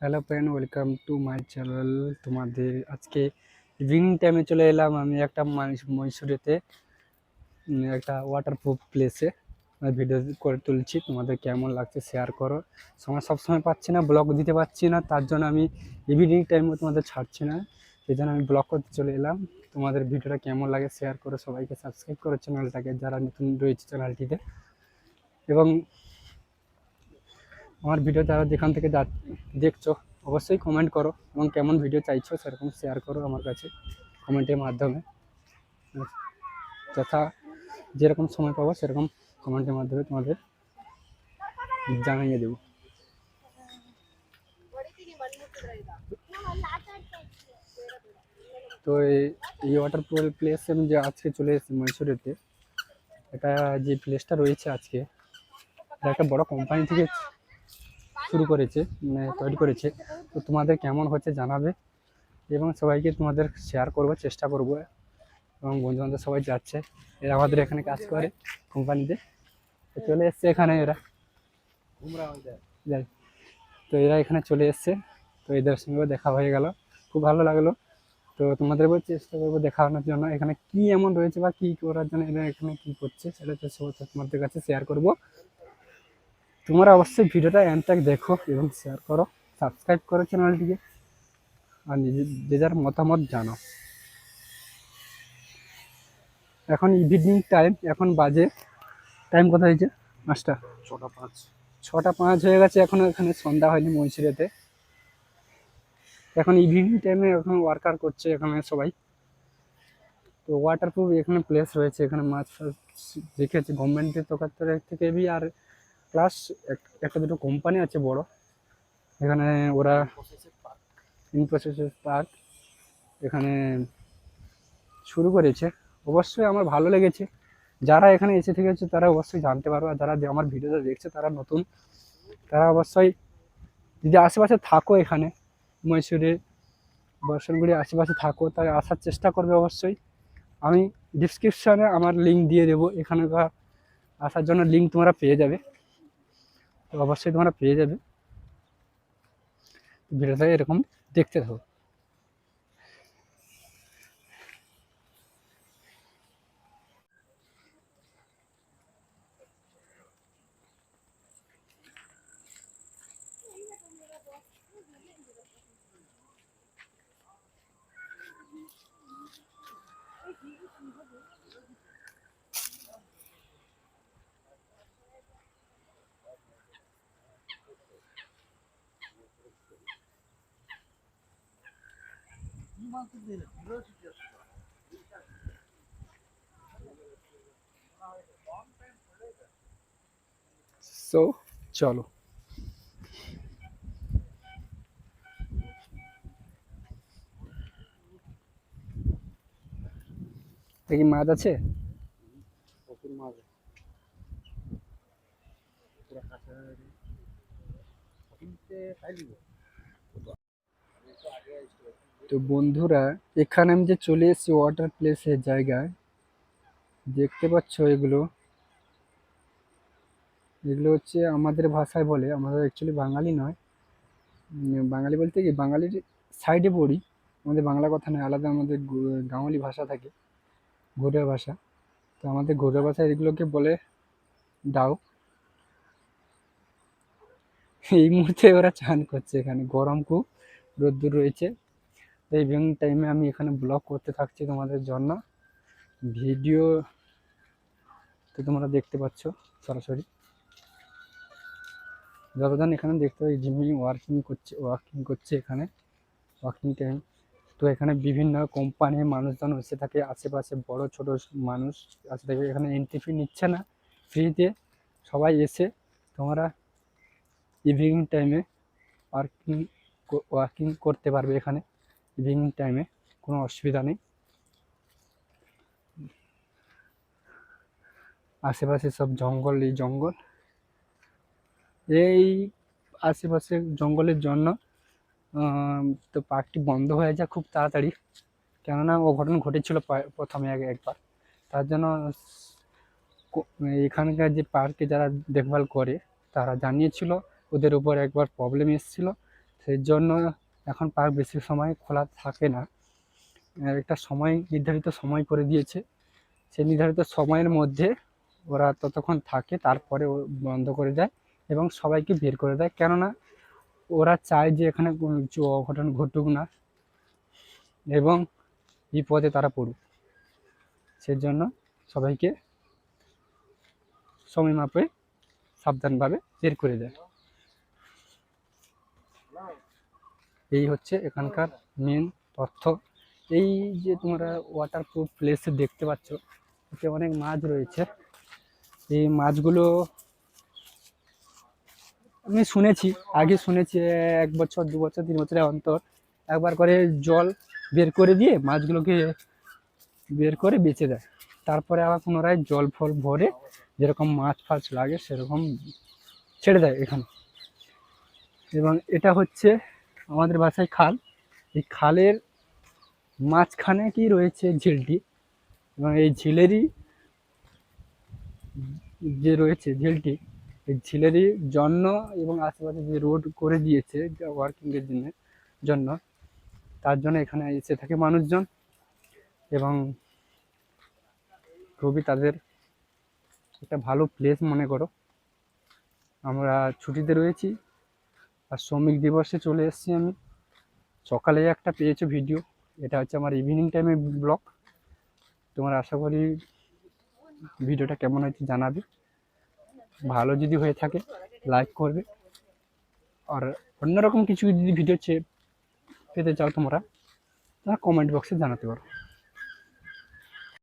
Hello friend welcome to my channel তোমাদের আজকে evening টাইমে চলে এলাম আমি একটা উম, একটা ওয়াটারপ্রুফ প্লেসে ভিডিও করে তুলছি তোমাদের কেমন লাগছে শেয়ার করো। সময় সবসময় পাচ্ছি না ব্লগ দিতে পারছি না তার জন্য আমি ইভিনিং টাইমে তোমাদের ছাড়ছি না। সেই জন্য আমি ব্লগ করতে চলে এলাম। তোমাদের ভিডিওটা কেমন লাগে শেয়ার করো সবাইকে সাবস্ক্রাইব করো চ্যানেলটাকে যারা নতুন রয়েছে চ্যানেলটিতে এবং আমার ভিডিও যারা যেখান থেকে যা দেখছ, অবশ্যই কমেন্ট করো এবং কেমন ভিডিও চাইছো সেরকম শেয়ার করো আমার কাছে কমেন্টের মাধ্যমে। যথা যেরকম সময় পাবো সেরকম কমেন্টের মাধ্যমে তোমাদের জানিয়ে দেবো। তো এই- ওয়াটার প্লেস আমি যে আজকে চলে এসেছি মহীশূরেতে এটা যে প্লেসটা রয়েছে আজকে, এটা একটা বড় কোম্পানি থেকে শুরু করেছে মানে তৈরি করেছে। তো তোমাদের কেমন হচ্ছে জানাবে এবং সবাইকে তোমাদের শেয়ার করব, চেষ্টা করব। এবং বন্ধু বান্ধব সবাই যাচ্ছে, এরা আমাদের এখানে কাজ করে কোম্পানিতে তো। চলে এসছে এখানে এরা। যাই, তো এরা এখানে চলে এসছে। তো এদের সঙ্গেও দেখা হয়ে গেল। খুব ভালো লাগল। তো তোমাদেরও চেষ্টা করব দেখানোর জন্য, এখানে কি এমন রয়েছে বা কি করার জন্য, এরা এখানে কি করছে সেটা তোমাদের কাছে শেয়ার করব। তোমরা অবশ্যই ভিডিওটা এন্ড তক দেখো এবং শেয়ার করো সাবস্ক্রাইব করো চ্যানেলটিকে আর নিজে যে যার মতামত জানো এখন ইভিনিং টাইম এখন বাজে টাইম কত হয়েছে? পাঁচটা। ছটা পাঁচ। ছটা পাঁচ হয়ে গেছে এখনও এখানে সন্ধ্যা হয়নি মহিষিরাতে। এখন ইভিনিং টাইমে এখন ওয়ার্কার করছে এখানে সবাই। তো ওয়াটারপ্রুফ এখানে প্লেস রয়েছে এখানে মাছ ফাছ রেখেছে গভর্নমেন্টের তরফ থেকে বি আর প্লাস একটা দুটো কোম্পানি আছে বড়। এখানে ওরা ইনফোসিস পার্ক এখানে শুরু করেছে। অবশ্যই আমার ভালো লেগেছে। যারা এখানে এসে থেকেছে, তারা অবশ্যই জানতে পারবে আর যারা আমার ভিডিওটা দেখছে, তারা নতুন, তারা অবশ্যই যদি আশেপাশে থাকো এখানে, মহীশূরে বর্ষণগুড়ি আশেপাশে থাকো তারা আসার চেষ্টা করবে অবশ্যই। আমি ডিসক্রিপশানে আমার লিঙ্ক দিয়ে দেবো। এখানকার আসার জন্য লিঙ্ক তোমরা পেয়ে যাবে। অবশ্যই তোমরা পেয়ে যাবে। ভিডিওটা এরকম দেখতে থাকো। সো চলো দেখি মাছ আছে প্রচুর মাছ পুরা কাঁচা কিনতে খাইলি তো বন্ধুরা, এখানে আমি যে চলে এসেছি ওয়াটার প্লেসের জায়গায়, দেখতে পাচ্ছ এগুলো? এগুলো হচ্ছে আমাদের ভাষায় বলে আমাদের অ্যাকচুয়ালি বাঙালি নয়। বাঙালি বলতে কি, বাঙালির সাইডে পড়ি। আমাদের বাংলা কথা নয়, আলাদা আমাদের গো- গাঁওয়ালি ভাষা থাকে ঘুরে ভাষা। তো আমাদের ঘুরে ভাষায় এগুলোকে বলে ডাউ এই মুহূর্তে ওরা চান করছে এখানে, গরম খুব। রোদ্দুর রয়েছে। তো ইভিনিং টাইমে আমি এখানে ব্লগ করতে থাকছি তোমাদের জন্য। ভিডিও তো তোমরা দেখতে পাচ্ছ সরাসরি। যতজন এখানে দেখতে পাই জিমি ওয়ার্কিং করছে ওয়ার্কিং করছে এখানে ওয়ার্কিং টাইম তো এখানে বিভিন্ন কোম্পানির মানুষজন এসে থাকে, আশেপাশে বড়, ছোট মানুষ আসে থাকে। এখানে এন্ট্রি ফি নিচ্ছে না ফ্রিতে সবাই এসে তোমরা ইভিনিং টাইমে ওয়ার্কিং ওয়ার্কিং করতে পারবে এখানে ইভিনিং টাইমে কোনো অসুবিধা নেই। আশেপাশে সব জঙ্গল, এই জঙ্গল। এই আশেপাশে জঙ্গলের জন্য তো পার্কটি বন্ধ হয়ে যায় খুব তাড়াতাড়ি। কেননা অঘটন ঘটেছিল পা- প্রথমে আগে একবার। তার জন্য এখানকার যে পার্কে যারা দেখভাল করে, তারা জানিয়েছিল, ওদের উপর একবার প্রবলেম এসেছিল। সেই জন্য এখন পার্ক বেশি সময় খোলা থাকে না। একটা সময়, নির্ধারিত সময় করে দিয়েছে। সেই নির্ধারিত সময়ের মধ্যে ওরা ততক্ষণ থাকে, তারপরে বন্ধ করে দেয় এবং সবাইকে বের করে দেয়। কেননা ওরা চায় যে এখানে কোনো কিছু অঘটন ঘটুক না এবং বিপদে তারা পড়ুক। সেজন্য সবাইকে সময় মাপে সাবধানভাবে বের করে দেয়। এই হচ্ছে এখানকার মেন তথ্য এই যে তোমরা ওয়াটারপ্রুফ প্লেসে দেখতে পাচ্ছ, এতে অনেক মাছ রয়েছে। এই মাছগুলো আমি শুনেছি, আগে শুনেছি এক বছর, দু বছর, তিন বছরের অন্তর। একবার করে জল বের করে দিয়ে মাছগুলোকে বের করে বেঁচে দেয়। তারপরে আবার পুনরায় জল ফল ভরে যেরকম মাছ ফাছ লাগে সেরকম ছেড়ে দেয় এখানে। এবং এটা হচ্ছে আমাদের বাসায় খাল। এই খালের মাঝখানে কি রয়েছে ঝিলটি? এবং এই ঝিলেরই যে রয়েছে ঝিলটি, এই ঝিলেরই জন্য এবং আশেপাশে যে রোড করে দিয়েছে ওয়ার্কিংয়ের জন্য জন্য, তার জন্য এখানে এসে থাকে মানুষজন। এবং খুবই তাদের একটা ভালো প্লেস মনে করো। আমরা ছুটিতে রয়েছি। আর শ্রমিক দিবসে চলে এসেছি আমি। সকালে একটা পেয়েছ ভিডিও এটা হচ্ছে আমার ইভিনিং টাইমের ব্লগ তোমার আশা করি ভিডিওটা কেমন হয়েছে জানাবে। ভালো যদি হয়ে থাকে লাইক করবে। আর অন্যরকম কিছু যদি ভিডিও চেয়ে পেতে চাও তোমরা তাহলে কমেন্ট বক্সে জানাতে পারো।